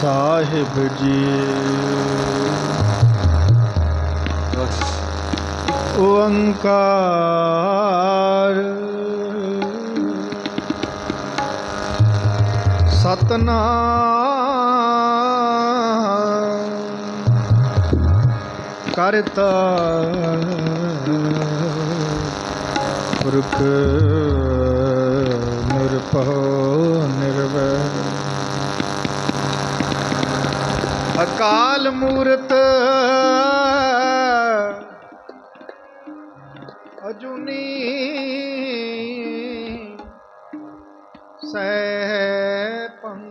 ਸਾਹਿਬ ਜੀ। ਓੰਕਾਰ। ਸਤਨਾਮ ਕਰਤਾ। ਪੁਰਖ ਅਕਾਲ ਮੂਰਤ। ਅਜੂਨੀ ਸੈਭੰ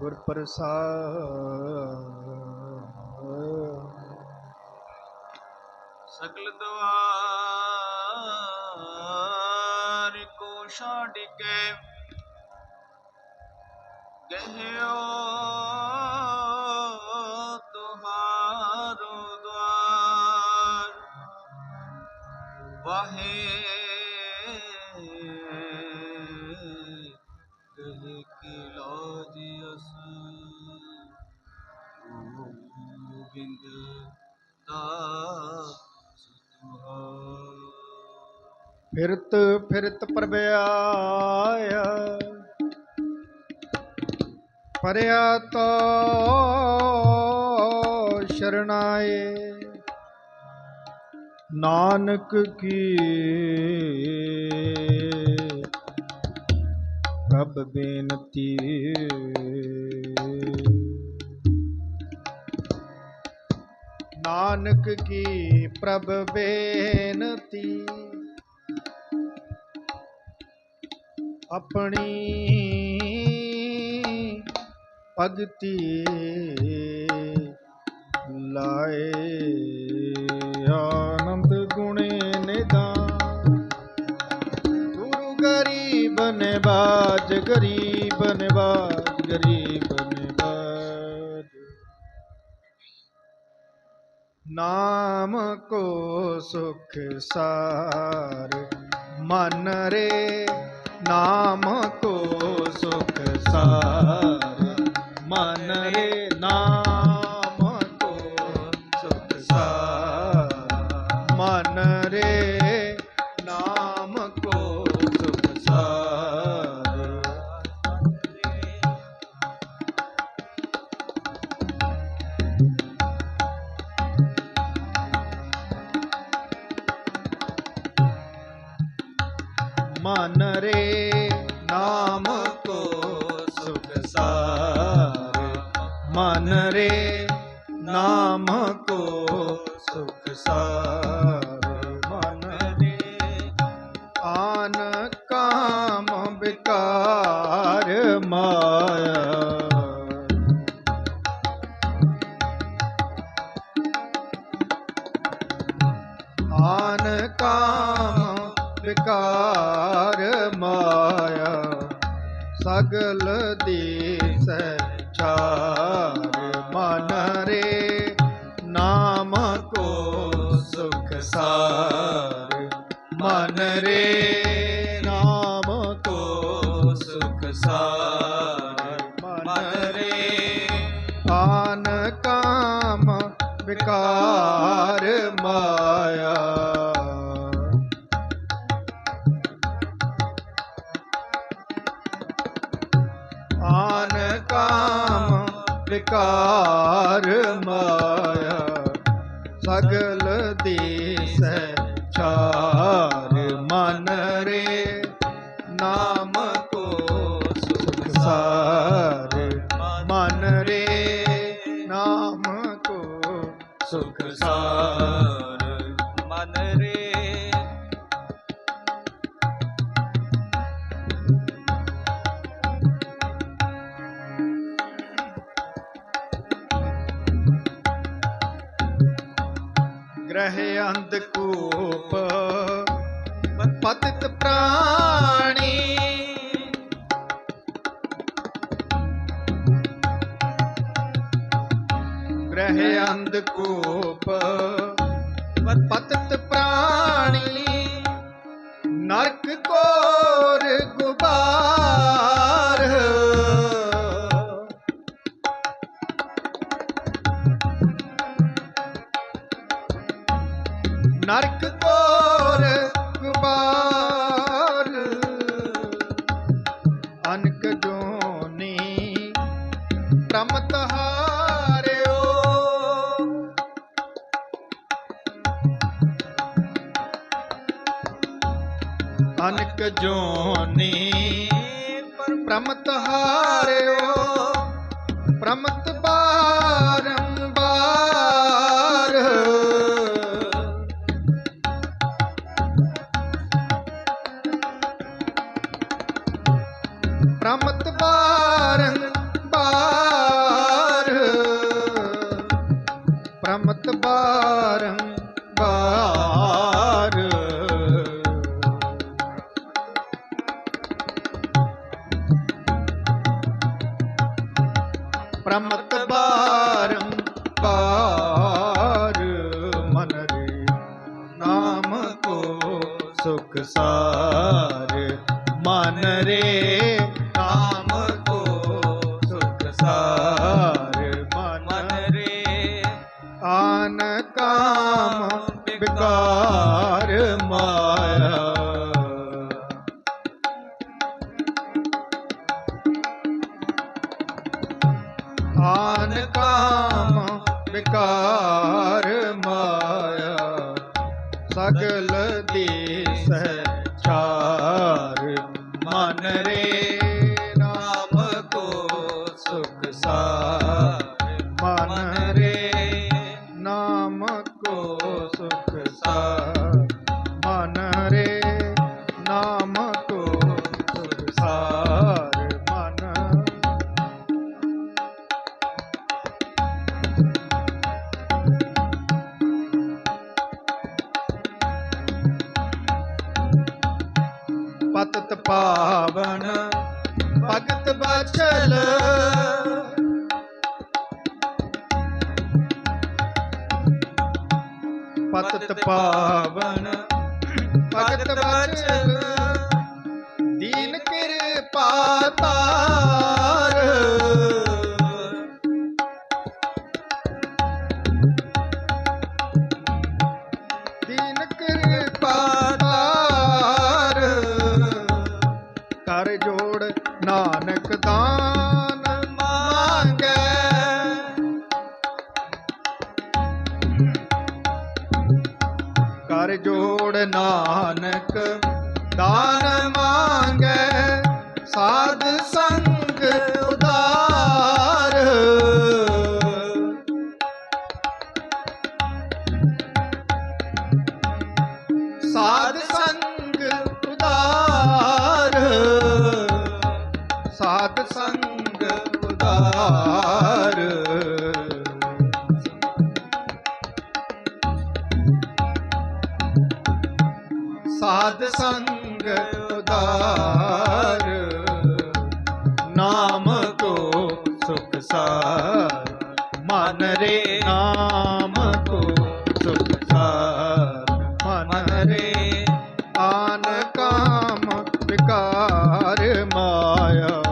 ਗੁਰ ਪ੍ਰਸਾਦ ਗਹਿਓ ਤੁਹਾਰੋ ਦਵਾਰ ਵਾਹੇ ਕਹੇ ਕਿ ਲਾਜ ਅਸ ਗੋਬਿੰਦ ਦਾਸ ਤੁਹਾਰ ਫਿਰਤ ਫਿਰਤ ਪਰਬਿਆਇਆ ਪਰਿਆ ਤੋ ਸ਼ਰਣਾਏ। ਨਾਨਕ ਕੀ ਪ੍ਰਭ ਬੇਨਤੀ। ਨਾਨਕ ਕੀ ਪ੍ਰਭ ਬੇਨਤੀ। ਆਪਣੀ ਅਗਤੀ ਲਾਏ ਆਨੰਦ ਗੁਣੇ ਨਿਦਾਨ। ਗੁਰੂ ਗਰੀਬ ਬਾਜ਼ ਗਰੀਬ ਨਿਵਾਜ ਗਰੀਬ ਨਿਵਾਜ। ਨਾਮ ਕੋ ਸੁਖ ਸਾਰ, ਮਨ ਰੇ ਨਾਮ ਮਨ ਰੇ, ਨਾਮ ਕੋ ਸੁਖ ਸਾਰ। ਮਨ ਰੇ, ਨਾਮ ਕੋ ਸੁਖ ਸਾਰ। ਮਨ ਰੇ, ਆਨ ਕਾਮ ਵਿਕਾਰ ਮਾਇਆ ਸਗਲ ਦੀਸੈ ਛਾਰ ਮਨ ਰੇ, ਨਾਮ ਕੋ ਸੁਖ ਸਾਰ ਮਨ ਰੇ, ਨਾਮ ਕੋ ਸੁਖ ਸਾਰ ਮਨ ਰੇ। ਆਨ ਕਾਮ ਵਿਕਾਰ ਮਾਇਆ ਵਿਕਾਰ ਮਾਇਆ, ਸਗਲ ਦੀਸੈ ਛਾਰ ਮਨ ਰੇ, ਨਾਮ ਕੋ ਸੁਖ ਸਾਰ ਮਨ ਰੇ, ਨਾਮ ਕੋ ਸੁਖ ਸਾਰ ਗ੍ਰਹਿ ਅੰਧਕੂਪ ਪਤਿਤ ਪ੍ਰਾਣੀ ਨਰਕ ਕੋਰ ਗੁਬਾਰ। ਨਰਕ ਕੋਰ ਪ੍ਰਮਤ ਹਾਰਿਓ ਪ੍ਰਮਤ ਬਾਰੰਬਾਰ ਪ੍ਰਮਤ ਬਾਰੰਬਾਰ ਪ੍ਰਮਤ ਬਾਰੰਬਾਰ ਮਨ ਰੇ ਨਾਮ ਕੋ ਸੁਖ ਸਾਰ ਮਨ। ਮਨ ਰੇ। ਆਨ ਕਾਮ ਵਿਕਾਰ ਮਾਇਆ। ਆਨ ਕਾਮ ਵਿਕਾਰ ਮਾਇਆ। ਸਗਲ ਪਤਤ ਪਾਵਨ। ਭਗਤ ਬਚਲ ਦੀਨ ਕਿਰਪਾ ਤਾਰ। ਉਦਾਰ ਨਾਮ ਕੋ ਸੁਖ ਸਾਰ। ਮਨ ਰੇ ਨਾਮ ਕੋ ਸੁਖ ਸਾਰ। ਮਨ ਰੇ ਆਨ ਕਾਮ ਵਿਕਾਰ ਮਾਇਆ।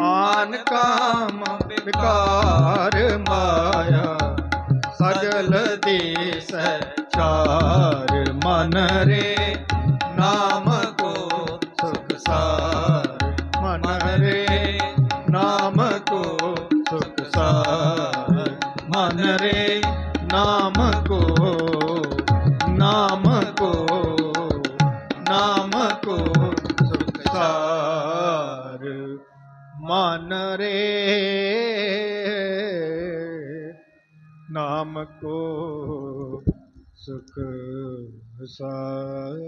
ਆਨ ਕਾਮ ਵਿਕਾਰ ਮਾਇਆ। ਸਗਲ ਦੇਸ ਚਾਰ ਮਨ ਰੇ। ਨਾਮ ਕੋ ਸੁਖ ਸਾਰ ਮਨ ਰੇ। ਨਾਮ ਕੋ ਸੁਖ ਸਾਰ ਮਨ ਰੇ। ਨਾਮ ਕੋ ਨਾਮ ਕੋ ਨਾਮ ਕੋ ਸੁਖ ਸਾਰ ਮਨ ਰੇ। ਨਾਮ ਕੋ ਸੁਖ ਸਾਰ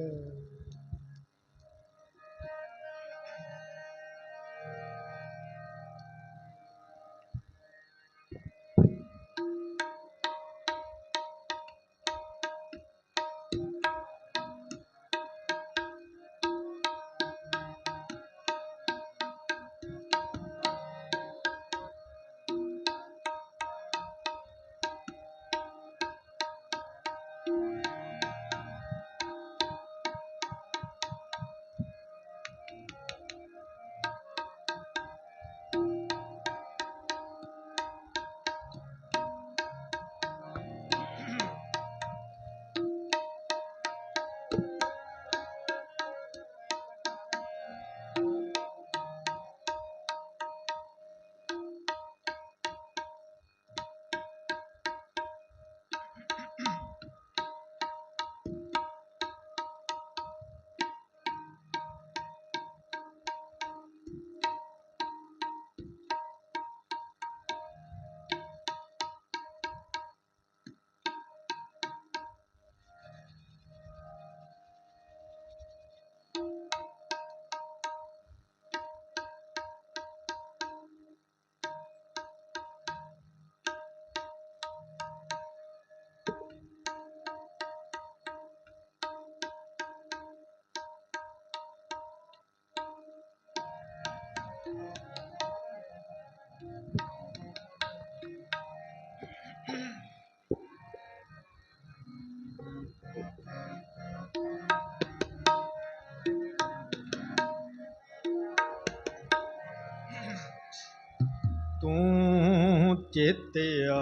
ਚੇਤਿਆ